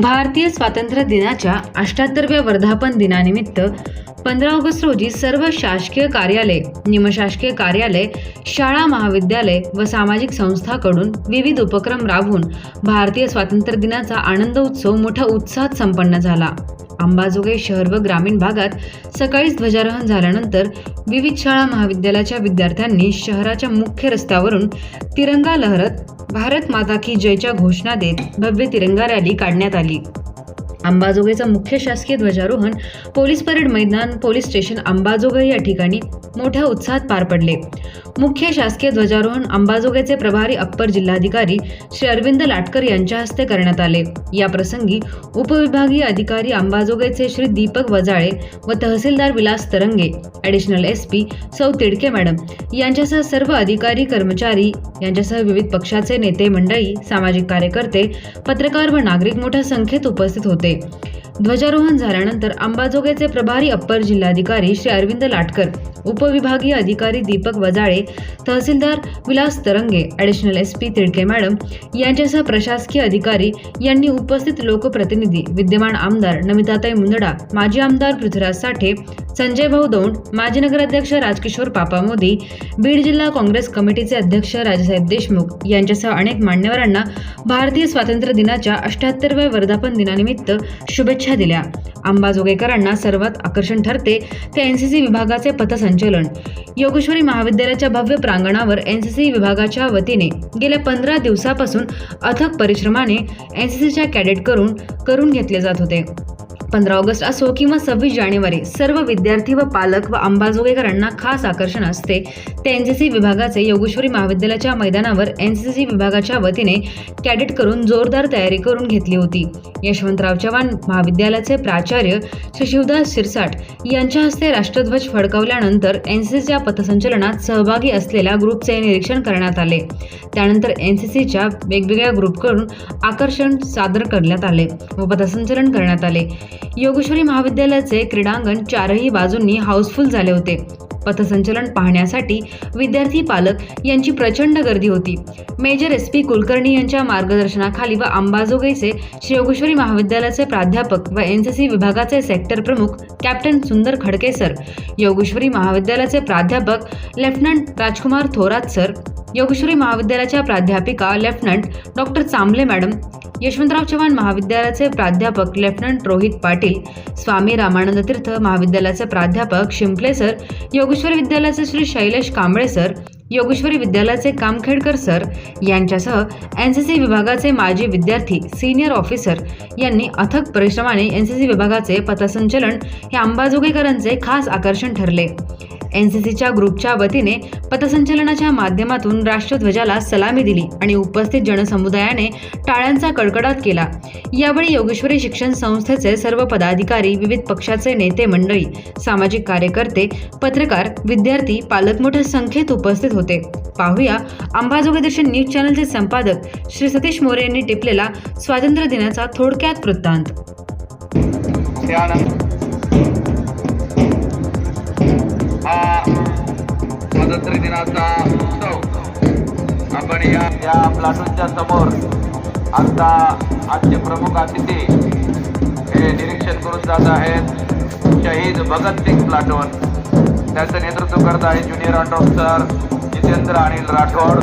भारतीय स्वातंत्र्य दिनाच्या अष्ट्याहत्तरव्या वर्धापन दिनानिमित्त पंधरा ऑगस्ट रोजी सर्व शासकीय कार्यालय निमशासकीय कार्यालय शाळा महाविद्यालय व सामाजिक संस्थांकडून विविध उपक्रम राबवून भारतीय स्वातंत्र्य दिनाचा आनंद उत्सव मोठ्या उत्साहात संपन्न झाला. अंबाजोगाई शहर व ग्रामीण भागात सकाळीच ध्वजारोहण झाल्यानंतर विविध शाळा महाविद्यालयाच्या विद्यार्थ्यांनी शहराच्या मुख्य रस्त्यावरून तिरंगा लहरत भारत माता की जयच्या घोषणा देत भव्य तिरंगा रॅली काढण्यात आली. अंबाजोगाईचा मुख्य शासकीय ध्वजारोहण पोलीस परेड मैदान पोलीस स्टेशन अंबाजोगाई या ठिकाणी मोठ्या उत्साहात पार पडले. मुख्य शासकीय ध्वजारोहण अंबाजोगाईचे प्रभारी अप्पर जिल्हाधिकारी श्री अरविंद लाटकर यांच्या हस्ते करण्यात आले. या प्रसंगी उपविभागीय अधिकारी अंबाजोगाईचे श्री दीपक वजाळे व तहसीलदार Vilas Tarange additional S P सौ तिडके मॅडम यांच्यासह सर्व अधिकारी कर्मचारी यांच्यासह विविध पक्षाचे नेते मंडळी सामाजिक कार्यकर्ते पत्रकार व नागरिक मोठ्या संख्येत उपस्थित होते. Okay. ध्वजारोहण झाल्यानंतर अंबाजोगाईचे प्रभारी अप्पर जिल्हाधिकारी श्री अरविंद लाटकर उपविभागीय अधिकारी दीपक वजाळे तहसीलदार Vilas Tarange additional S P Tidke madam यांच्यासह प्रशासकीय अधिकारी यांनी उपस्थित लोकप्रतिनिधी विद्यमान आमदार नमिताताई मुंदडा माजी आमदार पृथ्वीराज साठे संजय भाऊ दौंड माजी नगराध्यक्ष राजकिशोर पापा मोदी बीड जिल्हा काँग्रेस कमिटीचे अध्यक्ष राजसाहेब देशमुख यांच्यासह अनेक मान्यवरांना भारतीय स्वातंत्र्य दिनाच्या अष्ट्याहत्तरव्या वर्धापन दिनानिमित्त शुभेच्छा दिल्या. अंबाजोगाईकरांना सर्वात आकर्षण ठरते ते एनसीसी विभागाचे पथसंचलन. योगेश्वरी महाविद्यालयाच्या भव्य प्रांगणावर एनसीसी विभागाच्या वतीने गेल्या पंधरा दिवसापासून अथक परिश्रमाने एनसीसीच्या कॅडेट करून करून घेतले जात होते. पंधरा ऑगस्ट असो किंवा सव्वीस जानेवारी सर्व विद्यार्थी व पालक व अंबाजोगेकरांना खास आकर्षण असते. ते एन सी सी विभागाचे योगेश्वरी महाविद्यालयाच्या मैदानावर एन सी सी विभागाच्या वतीने कॅडेट करून जोरदार तयारी करून घेतली होती. यशवंतराव चव्हाण महाविद्यालयाचे प्राचार्य श्री शिवदास शिरसाट यांच्या हस्ते राष्ट्रध्वज फडकवल्यानंतर एन सी सीच्या पथसंचलनात सहभागी असलेल्या ग्रुपचे निरीक्षण करण्यात आले. त्यानंतर एन सी सीच्या वेगवेगळ्या ग्रुपकडून आकर्षण सादर करण्यात आले व पथसंचलन करण्यात आले. योगेश्वरी महाविद्यालयाचे क्रीडांगण चारही बाजूंनी हाऊसफुल झाले होते. पथसंचलन पाहण्यासाठी विद्यार्थी पालक यांची प्रचंड गर्दी होती. मेजर एस पी कुलकर्णी यांच्या मार्गदर्शनाखाली व अंबाजोगाईचे श्री योगेश्वरी महाविद्यालयाचे प्राध्यापक व एन सी सी विभागाचे सेक्टर प्रमुख कॅप्टन सुंदर खडके सर योगेश्वरी महाविद्यालयाचे प्राध्यापक लेफ्टनंट राजकुमार थोरात सर योगेश्वरी महाविद्यालयाच्या प्राध्यापिका lieutenant doctor Chamble madam Yashwantrao Chavan महाविद्यालयाचे प्राध्यापक लेफ्टनंट रोहित पाटील स्वामी रामानंद तीर्थ महाविद्यालयाचे प्राध्यापक शिंपले सर योगेश्वरी विद्यालयाचे श्री शैलेश कांबळे सर योगेश्वरी विद्यालयाचे कामखेडकर सर यांच्यासह एन सी सी विभागाचे माजी विद्यार्थी सिनियर ऑफिसर यांनी अथक परिश्रमाने एन सी सी विभागाचे पथसंचलन हे अंबाजोगेकरांचे खास आकर्षण ठरले. एनसीसीच्या ग्रुपच्या वतीने पथसंचलनाच्या माध्यमातून राष्ट्रध्वजाला सलामी दिली आणि उपस्थित जनसमुदायाने टाळ्यांचा कडकडाट केला. यावेळी योगेश्वरी शिक्षण संस्थेचे सर्व पदाधिकारी विविध पक्षाचे नेते मंडळी सामाजिक कार्यकर्ते पत्रकार विद्यार्थी पालक मोठ्या संख्येत उपस्थित होते. पाहूया अंबाजोगाई दर्शन न्यूज चॅनलचे संपादक श्री सतीश मोरे यांनी टिपलेला स्वातंत्र्य दिनाचा थोडक्यात वृत्तांत. हा स्वातंत्र्य दिनाचा उत्सव. आपण या या प्लाटूनच्या समोर आता आजचे प्रमुख अतिथी हे निरीक्षण करून जात आहेत. शहीद भगतसिंग प्लाटून. त्याचं नेतृत्व करत आहे junior under officer Jitendra Anil Rathod.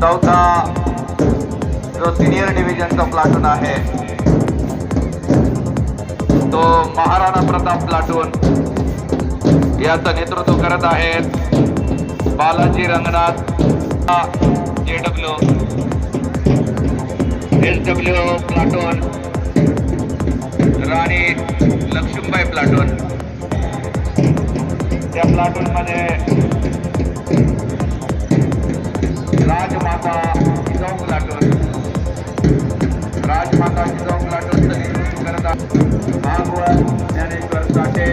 चौथा जो सिनियर डिव्हिजनचा प्लाटून आहे तो महाराणा प्रताप प्लाटून. याचं नेतृत्व करत आहेत Balaji Rangnath J W S W platoon Rani Laxmibai platoon. त्या प्लाटूनमध्ये राजमाता शिजाऊ प्लाटून. राजमाता शिजाऊ प्लाटून नेतृत्व करत आहे भागवत ज्ञानेश्वर साठे.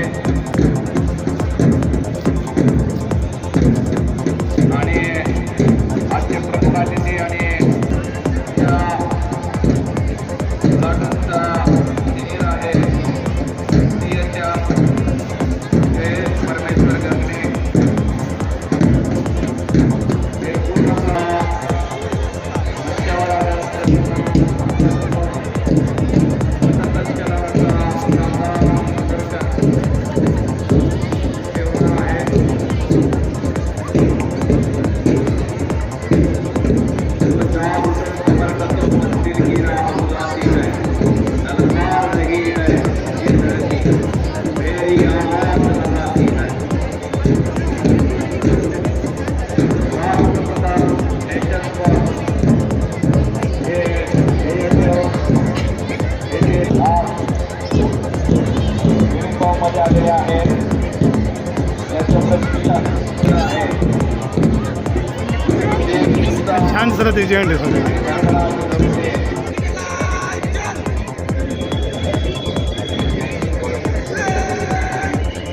छान सर ते सगळे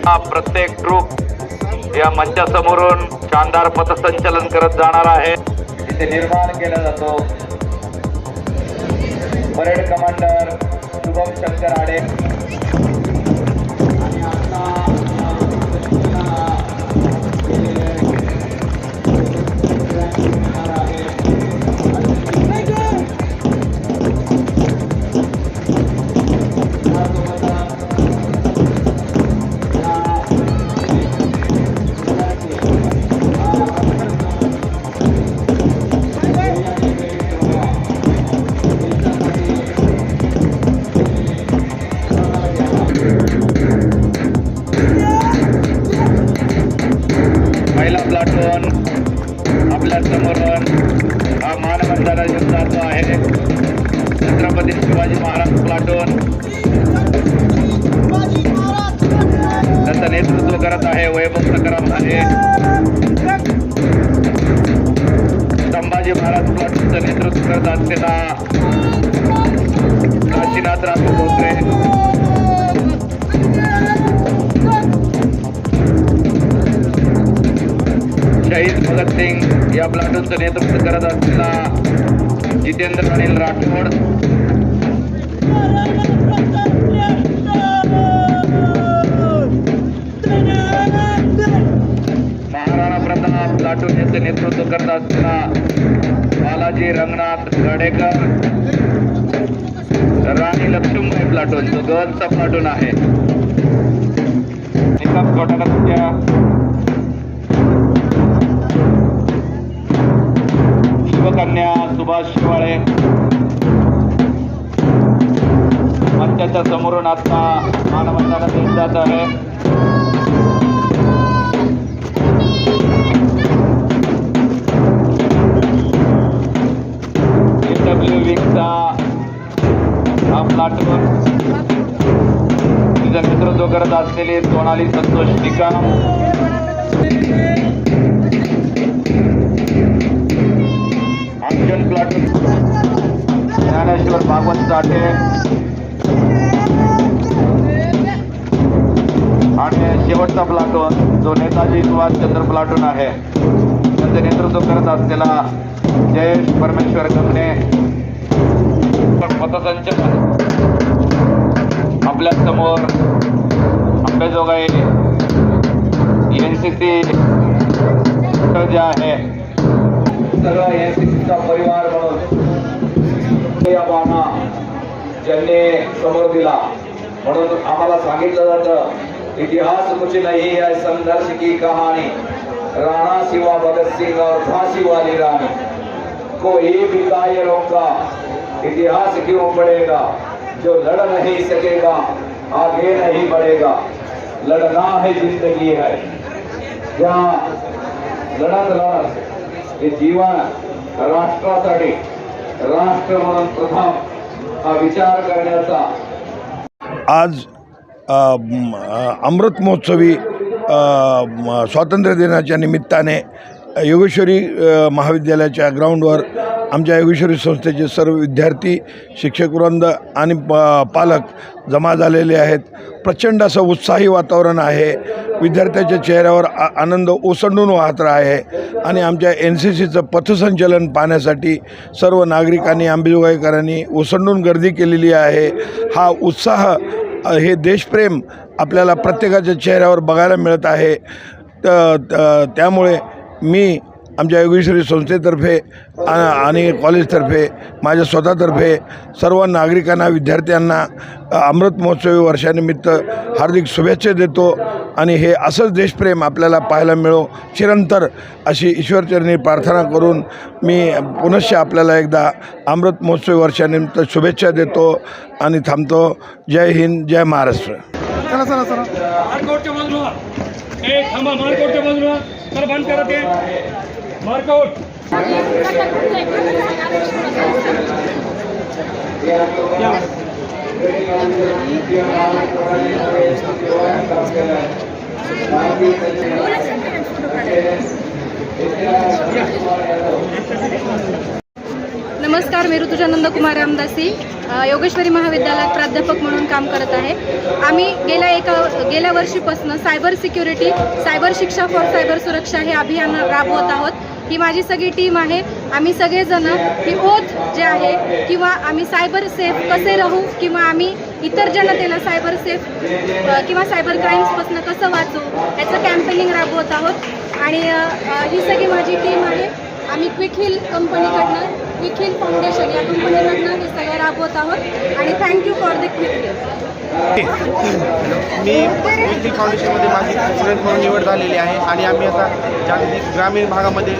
हा प्रत्येक ग्रुप या मंचासमोरून शानदार पथसंचलन करत जाणार आहे. इथे निर्माण केला जातो. Parade commander Shubham Shankar Ade. दोन त्याचं नेतृत्व करत आहे वैभव सकराम आहे. संभाजी महाराज प्लॉटचं नेतृत्व करत असलेला काशीनाथ राजू भोसले. शहीद भगतसिंग या प्लाटूनचं नेतृत्व करत असलेला जितेंद्र अनिल राठोड महाराणा प्रताप प्लाटून यांचे नेतृत्व करत असताना बालाजी रंगनाथ गडेकर राणी लक्ष्मीबाई प्लाटून जो गर्ल्सचा प्लाटून आहे. निकम कोटाच्या शिवकन्या सुभाष शिवाळे त्याच्या समोरून आता मानवंदना देत जात आहे. डब्ल्यू विंगचा हा प्लाटून तिचा नेतृत्व करत असलेली सोनाली संतोष निकम अर्जुन प्लाटून ज्ञानेश्वर भागवत साठे. आणि शेवटचा प्लाटून जो नेताजी सुभाषचंद्र प्लाटून आहे त्याचे नेतृत्व करत असलेला जयेश परमेश्वर गमने पथसंचलन आपल्यासमोर आंबेजोगाई एन सी सी जे आहे सगळा एन सी सीचा परिवार म्हणून या भावना ज्यांनी समोर दिला. सांगितलं जातं, इतिहास कुछ नहीं है संघर्ष की कहानी. राणा सिवा भगत सिंह और फांसी वाली रानी. को एक का इतिहास क्यों पड़ेगा जो लड़ नहीं सकेगा, आगे नहीं बढ़ेगा. लड़ना है ज़िंदगी है. जहाँ लढत लढत हे जीवन राष्ट्रासाठी राष्ट्र प्रथम हा विचार करण्याचा. आज अमृत महोत्सवी स्वातंत्र्य दिनाच्या निमित्ताने योगेश्वरी महाविद्यालयाच्या ग्राउंडवर आमच्या योगेश्वरी संस्थेचे सर्व विद्यार्थी शिक्षकवृंद आणि प पालक जमा झालेले आहेत. प्रचंड असं उत्साही वातावरण आहे. विद्यार्थ्याच्या चेहऱ्यावर आ आनंद ओसंडून वाहत आहे आणि आमच्या एन सी सीचं पथसंचलन पाहण्यासाठी सर्व नागरिकांनी आंबेजोगाईकरांनी ओसंडून गर्दी केलेली आहे. हा उत्साह हे देशप्रेम आपल्याला प्रत्येकाच्या चेहऱ्यावर बघायला मिळत आहे. त त- त्यामुळे मी आमच्या योगेश्वरी संस्थेतर्फे आणि कॉलेजतर्फे माझ्या स्वतःतर्फे सर्व नागरिकांना विद्यार्थ्यांना अमृत महोत्सवी वर्षानिमित्त हार्दिक शुभेच्छा देतो आणि हे असंच देशप्रेम आपल्याला पाहायला मिळो. चिरंतर अशी ईश्वरचरणी प्रार्थना करून मी पुनश्च आपल्याला एकदा अमृत महोत्सवी वर्षानिमित्त शुभेच्छा देतो आणि थांबतो. जय हिंद जय महाराष्ट्र. चला चला चला. थांबा बाजूला तर बंद करा ते मार्कआउट नमस्कार मी ऋतुजा नंदकुमार रामदासी योगेश्वरी महाविद्यालयात प्राध्यापक म्हणून काम करत आहे. आम्ही गेल्या एका गेल्या वर्षीपासून सायबर सिक्युरिटी सायबर शिक्षा फॉर सायबर सुरक्षा हे अभियान राबवत आहोत. ही माझी सगळी टीम आहे. आम्ही सगळेजण ही ओथ जे आहे किंवा आम्ही सायबर सेफ कसे राहू किंवा आम्ही इतर जनतेला सायबर सेफ किंवा सायबर क्राईम्सपासून कसं वाचू याचं कॅम्पेनिंग राबवत आहोत. आणि ही सगळी माझी टीम आहे. आम्ही क्विक हिल कंपनीकडनं क्विक हिल फाउंडेशन या कंपनीकडनं हे सगळं राबवत आहोत. आणि thank you for the Quick Heal मी विकी फाउंडेशनमध्ये माझी स्टुडंट म्हणून निवड झालेली आहे. आणि आम्ही आता जागतिक ग्रामीण भागामध्ये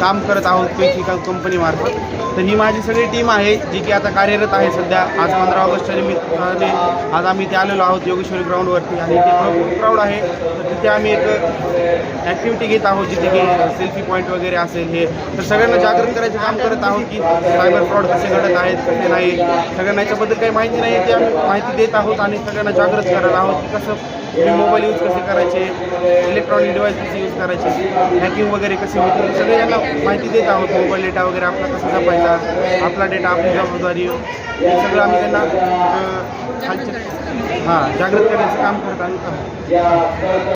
काम करत आहोत पेशी कंपनीमार्फत तर ही माझी सगळी टीम आहे जी की आता कार्यरत आहे सध्या. आज पंधरा ऑगस्टच्या निमित्ताने आज आम्ही इथे आलेलो आहोत योगेश्वरी ग्राउंडवरती आणि ते खूप प्राऊड आहे. तर तिथे आम्ही एक ॲक्टिव्हिटी घेत आहोत जिथे की सेल्फी पॉईंट वगैरे असेल हे तर सगळ्यांना जागृत करायचे काम करत आहोत की सायबर फ्रॉड कसे घडत आहेत कसे नाही. सगळ्यांना याच्याबद्दल काही माहिती नाही ते आम्ही माहिती देत आहोत आणि सगळ्यांना जागृत करत आहोत की कसं मोबाईल यूज कसे करायचे इलेक्ट्रॉनिक डिव्हाइस कसे यूज करायचे हॅकिंग वगैरे कसे होते सगळे यांना माहिती देत आहोत. मोबाईल डेटा वगैरे आपला कसा जपायचा आपला डेटा आपली जबाबदारी हे सगळं आम्ही त्यांना हां जागृत करण्याचं काम करत आहोत.